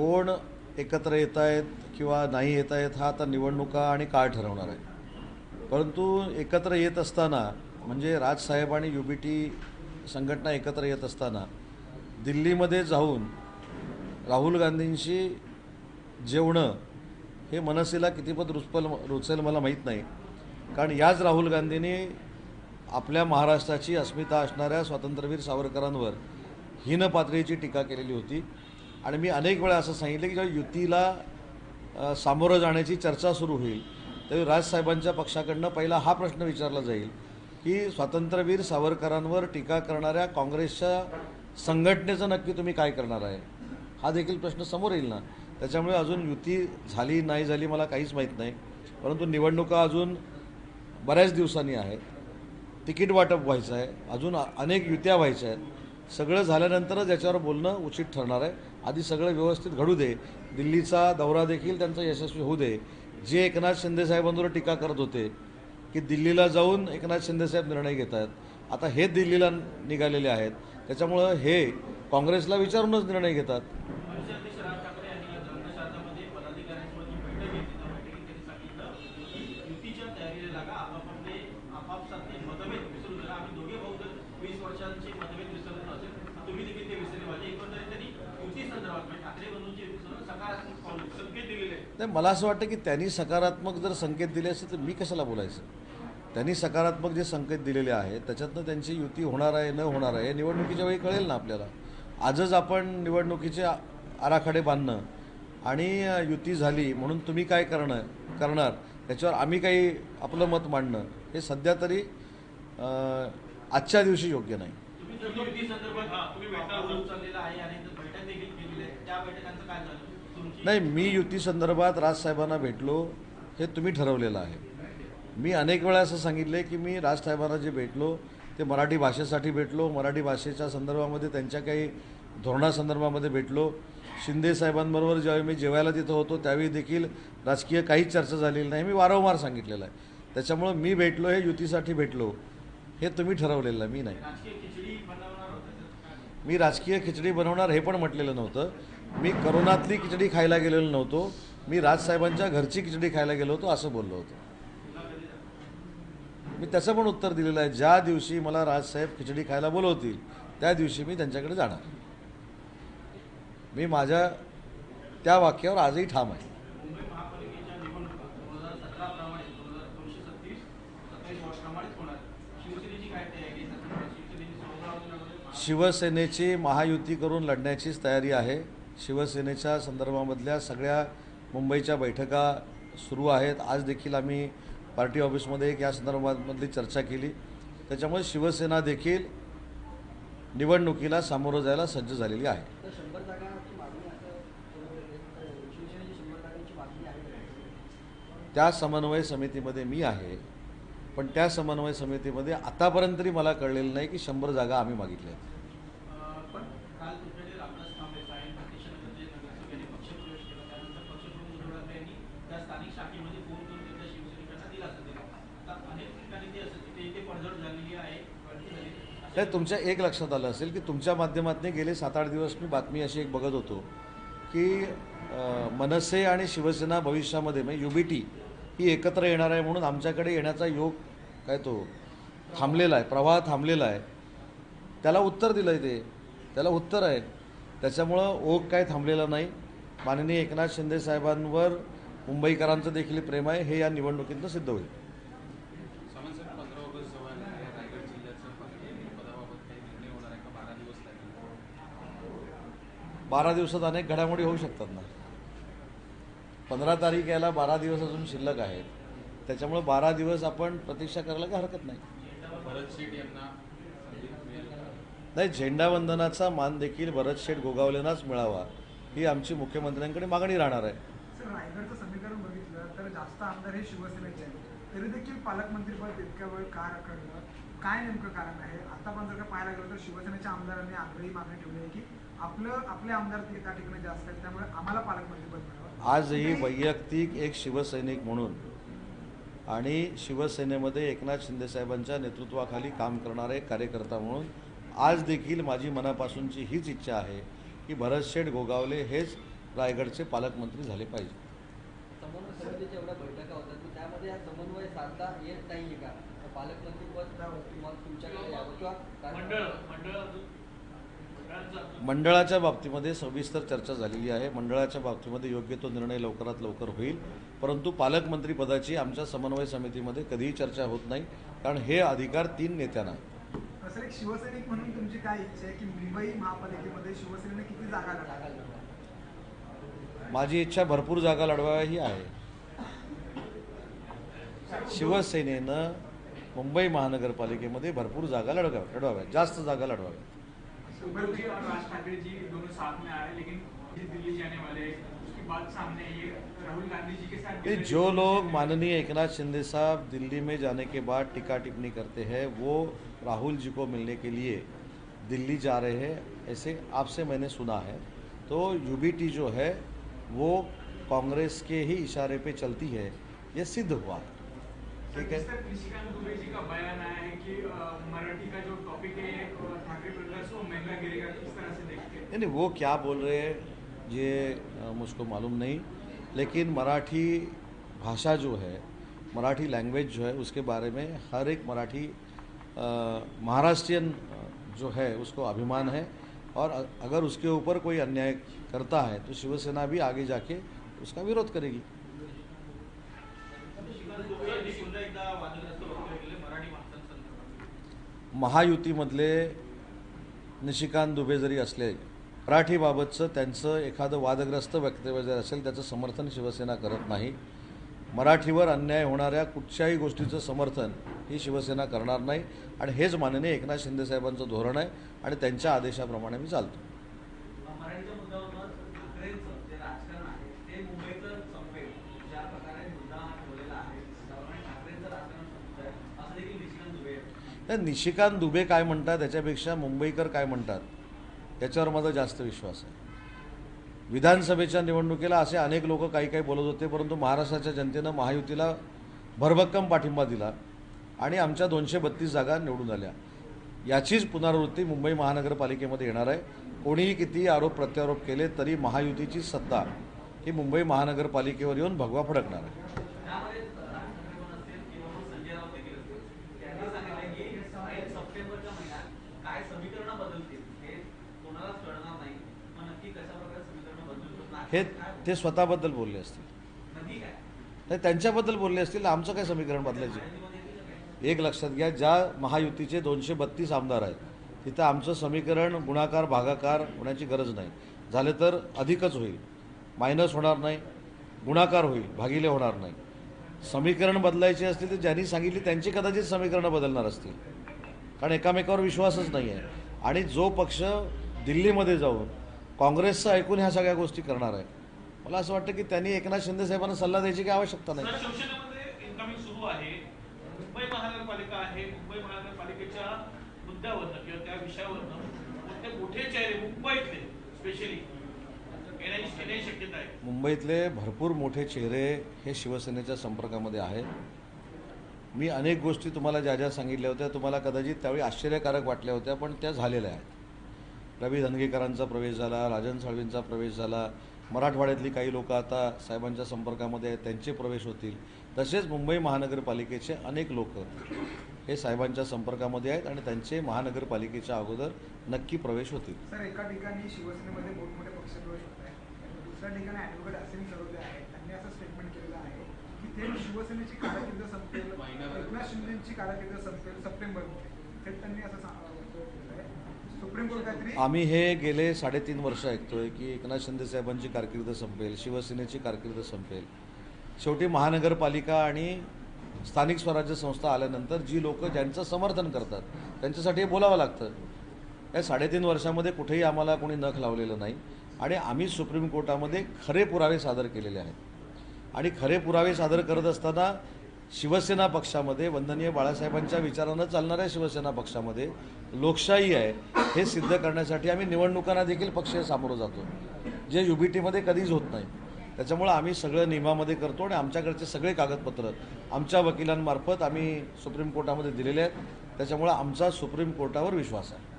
कोण एकत्र येत आहेत किंवा नाही येत आहेत हा आता निवडणुका आणि काळ ठरवणार आहे. परंतु एकत्र येत असताना म्हणजे राजसाहेब आणि यू बी टी संघटना एकत्र येत असताना दिल्लीमध्ये जाऊन राहुल गांधींशी जेवणं हे मनसेला कितीपत रुचपल रुचेल मला माहीत नाही. कारण याच राहुल गांधींनी आपल्या महाराष्ट्राची अस्मिता असणाऱ्या स्वातंत्र्यवीर सावरकरांवर हीन पातळीची टीका केलेली होती. आणि मी अनेक वेळा असं सांगितलं की जेव्हा युतीला सामोरं जाण्याची चर्चा सुरू होईल त्यावेळी राजसाहेबांच्या पक्षाकडनं पहिला हा प्रश्न विचारला जाईल की स्वातंत्र्यवीर सावरकरांवर टीका करणाऱ्या काँग्रेसच्या संघटनेचं नक्की तुम्ही काय करणार आहे? हा देखील प्रश्न समोर येईल ना. त्याच्यामुळे अजून युती झाली नाही झाली मला काहीच माहीत नाही. परंतु निवडणुका अजून बऱ्याच दिवसांनी आहेत. तिकीट वाटप व्हायचं आहे. अजून अनेक युत्या व्हायच्या आहेत. सगळं झाल्यानंतरच याच्यावर बोलणं उचित ठरणार आहे. आधी सगळं व्यवस्थित घडू दे. दिल्लीचा दौरा देखील त्यांचा यशस्वी होऊ दे. जे एकनाथ शिंदेसाहेबांवर टीका करत होते की दिल्लीला जाऊन एकनाथ शिंदेसाहेब निर्णय घेत आहेत आता हे दिल्लीला निघालेले आहेत. त्याच्यामुळं हे काँग्रेसला विचारूनच निर्णय घेतात मनसे अध्यक्ष राज ठाकरे यांनी रंगशारदामध्ये पदाधिकाऱ्यांसोबत जी बैठक घेतली त्या बैठकीत त्यांनी सांगितलं की युतीच्या तयारीला लागा आपापले आपापसातले मतभेद विसरून जा आम्ही दोघे भाऊ जर वीस वर्षांचे मतभेद विसरले नसेल तर तुम्ही देखील ते विसरले पाहिजे एकंदरीत त्यांनी युती संदर्भात म्हणजे ठाकरे बंधूंची युती संदर्भात सकारात्मक पाऊल संकेत दिलेले आहेत नाही मला असं वाटतं की त्यांनी सकारात्मक जर संकेत दिले असते तर मी कशाला बोलायचं? त्यांनी सकारात्मक जे संकेत दिलेले आहेत त्याच्यातनं त्यांची युती होणार आहे न होणार आहे हे निवडणुकीच्या वेळी कळेल ना आपल्याला. आजच आपण निवडणुकीचे आराखडे बांधणं आणि युती झाली म्हणून तुम्ही काय करणं करणार त्याच्यावर आम्ही काही आपलं मत मांडणं हे सध्या तरी आजच्या दिवशी योग्य नाही. तुम्ही नाही मी युती संदर्भात राजसाहेबांना भेटलो हे तुम्ही ठरवलेलं आहे. मी अनेक वेळा असं सांगितलं की मी राजसाहेबांना जे भेटलो ते मराठी भाषेसाठी भेटलो मराठी भाषेच्या संदर्भामध्ये त्यांच्या काही धोरणासंदर्भामध्ये भेटलो. शिंदे साहेबांबरोबर ज्यावेळी मी जेवायला तिथं होतो त्यावेळी देखील राजकीय काहीच चर्चा झालेली नाही. मी वारंवार सांगितलेलं आहे. त्याच्यामुळं मी भेटलो हे युतीसाठी भेटलो हे तुम्ही ठरवलेलं आहे मी नाही. मी राजकीय खिचडी बनवणार हे पण म्हटलेलं नव्हतं. मी करोनातली खिचडी खायला गेलेलो नव्हतो. मी राजसाहेबांच्या घरची खिचडी खायला गेलो होतो असं बोललो होतो. मी त्याचं पण उत्तर दिलेलं आहे ज्या दिवशी मला राजसाहेब खिचडी खायला बोलवतील त्या दिवशी मी त्यांच्याकडे जाणार. मी माझ्या त्या वाक्यावर आजही ठाम आहे. शिवसेनेची महायुती करून लढण्याचीच तयारी आहे. शिवसेनेच्या संदर्भामधल्या सगळ्या मुंबईच्या बैठका सुरू आहेत. आज देखील आम्ही पार्टी ऑफिसमध्ये एक या संदर्भामधली चर्चा केली. त्याच्यामुळे शिवसेना देखील निवडणुकीला सामोरं जायला सज्ज झालेली आहे. त्या समन्वय समितीमध्ये मी आहे. पण त्या समन्वय समितीमध्ये आतापर्यंत तरी मला कळलेलं नाही की शंभर जागा आम्ही मागितल्या आहेत. शाखेमध्ये फोन करून शिवसैनिकांना दिलासा दिला आता अनेक ठिकाणी ते असं तिथे इथे पडझड झालेली आहे तुमच्या एक लक्षात आलं असेल की तुमच्या माध्यमातून गेले सात आठ दिवस मी बातमी अशी एक बघत होतो की मनसे आणि शिवसेना भविष्यामध्ये म्हणजे यू बी टी ही एकत्र येणार आहे म्हणून आमच्याकडे येण्याचा योग काय तो थांबलेला आहे प्रवाह थांबलेला आहे. त्याला उत्तर दिलं आहे ते. त्याला उत्तर आहे. त्याच्यामुळं ओघ काय थांबलेला नाही. माननीय एकनाथ शिंदे साहेबांवर मुंबईकरांचं देखील प्रेम आहे हे या निवडणुकीतनं सिद्ध होईल. बारा दिवसात अनेक घडामोडी होऊ शकतात ना. पंधरा तारीख यायला बारा दिवस अजून शिल्लक आहेत. त्याच्यामुळे बारा दिवस आपण प्रतीक्षा करायला काही हरकत नाही? नाही झेंडावंदनाचा मान देखील भरत शेठ गोगावलेनाच मिळावा ही आमची मुख्यमंत्र्यांकडे मागणी राहणार आहे सर रायगडचं समीकरण बघितलं तर जास्त आमदार हे शिवसेनेचे आहेत. तरी देखील पालकमंत्रीपद इतक्या वेळ का रखडलं? काय नेमकं कारण आहे? आतापर्यंत जर का पाहायला गेलं तर शिवसेनेच्या आमदारांनी आग्रही मागणी ठेवली आहे की आपलं आपले आमदार ते त्या ठिकाणी जास्त आहेत त्यामुळे आम्हाला पालकमंत्रीपद मिळावं. आजही वैयक्तिक एक शिवसैनिक म्हणून आणि शिवसेनेमध्ये एकनाथ शिंदेसाहेबांच्या नेतृत्वाखाली काम करणारे कार्यकर्ता म्हणून आज देखील माझी मनापासूनची हीच इच्छा आहे की भरत शेठ गोगावले हेच रायगडचे पालकमंत्री झाले पाहिजे. समन्वय समितीच्या एवढ्या बैठका होतात त्यामध्ये हा समन्वय साधता येत नाहीये का? पालकमंत्रीपद किंवा तुमच्याकडे यावं किंवा मंडळ मंडळ मंडळाच्या बाबतीमध्ये सविस्तर चर्चा झालेली आहे. मंडळाच्या बाबतीमध्ये योग्य तो निर्णय लवकरात लवकर होईल. परंतु पालकमंत्री पदाची आमच्या समन्वय समितीमध्ये कधीही चर्चा होत नाही कारण हे अधिकार तीन नेत्यांना शिवसैनिक म्हणून तुमची काय इच्छा आहे की मुंबई महापालिकेमध्ये शिवसेनेने किती जागा माझी इच्छा भरपूर जागा लढवाव्या ही आहे. शिवसेनेनं मुंबई महानगरपालिकेमध्ये भरपूर जागा लढवाव्या लढवाव्या जास्त जागा लढवाव्या जी और राज ठाकरे जी दोनों साथ में आ रहे लेकिन ये दिल्ली जाने वाले उसकी बात सामने आई राहुल गांधी जी के साथ कि जो लोग माननीय एकनाथ शिंदे साहब दिल्ली में जाने के बाद टिक्का टिप्पणी करते हैं वो राहुल जी को मिलने के लिए दिल्ली जा रहे हैं ऐसे आपसे मैंने सुना है। तो यूबीटी जो है वो कांग्रेस के ही इशारे पे चलती है ये सिद्ध हुआ। ठीक है? निशिकांत दुबे जी का बयान आया है कि मराठी का जो टॉपिक है ठाकरे को महँगा गिरेगा किस तरह से देखते हैं? नहीं नहीं वो क्या बोल रहे हैं ये मुझको मालूम नहीं लेकिन मराठी भाषा जो है मराठी लैंग्वेज जो है उसके बारे में हर एक मराठी महाराष्ट्रियन जो है उसको अभिमान है। और अगर उसके ऊपर कोई अन्याय करता है तो शिवसेना भी आगे जाके उसका विरोध करेगी। महायुतीमधले निशिकांत दुबे जरी असले मराठीबाबतचं त्यांचं एखादं वादग्रस्त वक्तव्य जर असेल त्याचं समर्थन शिवसेना करत नाही. मराठीवर अन्याय होणाऱ्या कुठच्याही गोष्टीचं समर्थन ही शिवसेना करणार नाही आणि हेच माननीय एकनाथ शिंदेसाहेबांचं धोरण आहे आणि त्यांच्या आदेशाप्रमाणे मी चालतो. हा निशिकांत दुबे काय म्हणतात त्याच्यापेक्षा मुंबईकर काय म्हणतात याच्यावर माझा जास्त विश्वास आहे. विधानसभेच्या निवडणुकीला असे अनेक लोक काही काही बोलत होते परंतु महाराष्ट्राच्या जनतेनं महायुतीला भरभक्कम पाठिंबा दिला. आणि आमच्या दोनशे बत्तीस जागा निवडून आल्या. याचीच पुनरावृत्ती मुंबई महानगरपालिकेमध्ये येणार आहे. कोणीही कितीही आरोप प्रत्यारोप केले तरी महायुतीची सत्ता ही मुंबई महानगरपालिकेवर येऊन भगवा फडकणार आहे. हे ते स्वतःबद्दल बोलले असतील. नाही त्यांच्याबद्दल बोलले असतील. आमचं काय समीकरण बदलायचे महायुतीमध्ये येतील का काय? एक लक्षात घ्या ज्या महायुतीचे दोनशे बत्तीस आमदार आहेत तिथं आमचं समीकरण गुणाकार भागाकार होण्याची गरज नाही. झाले तर अधिकच होईल. मायनस होणार नाही गुणाकार होईल भागिले होणार नाही. समीकरण बदलायचे असतील तर ज्यांनी सांगितली त्यांची कदाचित समीकरणं बदलणार असतील. कारण एकामेकावर विश्वासच नाही आहे आणि जो पक्ष दिल्लीमध्ये जाऊन काँग्रेसचं ऐकून ह्या सगळ्या गोष्टी करणार आहे मला असं वाटतं की त्यांनी एकनाथ शिंदे साहेबांना सल्ला द्यायची काही आवश्यकता नाही. महानगरपालिका आहे मुंबई महानगरपालिकेच्या मुद्द्यावरनं किंवा त्या विषयावरनं कोणते मोठे चेहरे मुंबईतले स्पेशली शक्यता आहे. मुंबईतले भरपूर मोठे चेहरे हे शिवसेनेच्या संपर्कामध्ये आहेत. मी अनेक गोष्टी तुम्हाला ज्या ज्या सांगितल्या होत्या तुम्हाला कदाचित त्यावेळी आश्चर्यकारक वाटल्या होत्या पण त्या झालेल्या आहेत. रवी धनगेकरांचा प्रवेश झाला राजन साळवींचा प्रवेश झाला मराठवाड्यातली काही लोक आता साहेबांच्या संपर्कामध्ये आहेत त्यांचे प्रवेश होतील. तसेच मुंबई महानगरपालिकेचे अनेक लोक हे साहेबांच्या संपर्कामध्ये आहेत आणि त्यांचे महानगरपालिकेच्या अगोदर नक्की प्रवेश होतील. सर एका ठिकाणी शिवसेनेमध्ये मोठमोठे पक्षप्रवेश होत दुसऱ्या ठिकाणी ॲडव्होकेट आहेत. त्यांनी असं स्टेटमेंट केलेलं आहे की थेट शिवसेनेची कारकीर्द संपेल. एकनाथ शिंदेची कारकीर्द संपेल सप्टेंबरमध्ये थेट त्यांनी असं सुप्रीम कोर्ट काहीतरी आम्ही हे गेले साडेतीन वर्ष ऐकतोय की एकनाथ शिंदे साहेबांची कारकीर्द संपेल शिवसेनेची कारकीर्द संपेल. शेवटी महानगरपालिका आणि स्थानिक स्वराज्य संस्था आल्यानंतर जी लोक ज्यांचं समर्थन करतात त्यांच्यासाठी हे बोलावं लागतं. या साडेतीन वर्षामध्ये कुठेही आम्हाला कोणी नख लावलेलं नाही आणि आम्ही सुप्रीम कोर्टामध्ये खरे पुरावे सादर केलेले आहेत. आणि खरे पुरावे सादर करत असताना शिवसेना पक्षामध्ये वंदनीय बाळासाहेबांच्या विचारानं चालणाऱ्या शिवसेना पक्षामध्ये लोकशाही आहे हे सिद्ध करण्यासाठी आम्ही निवडणुकांना देखील पक्ष सामोरं जातो. जे यू बी टीमध्ये कधीच होत नाही. त्याच्यामुळं आम्ही सगळं नियमामध्ये करतो आणि आमच्याकडचे सगळे कागदपत्र आमच्या वकिलांमार्फत आम्ही सुप्रीम कोर्टामध्ये दिलेले आहेत. त्याच्यामुळं आमचा सुप्रीम कोर्टावर विश्वास आहे.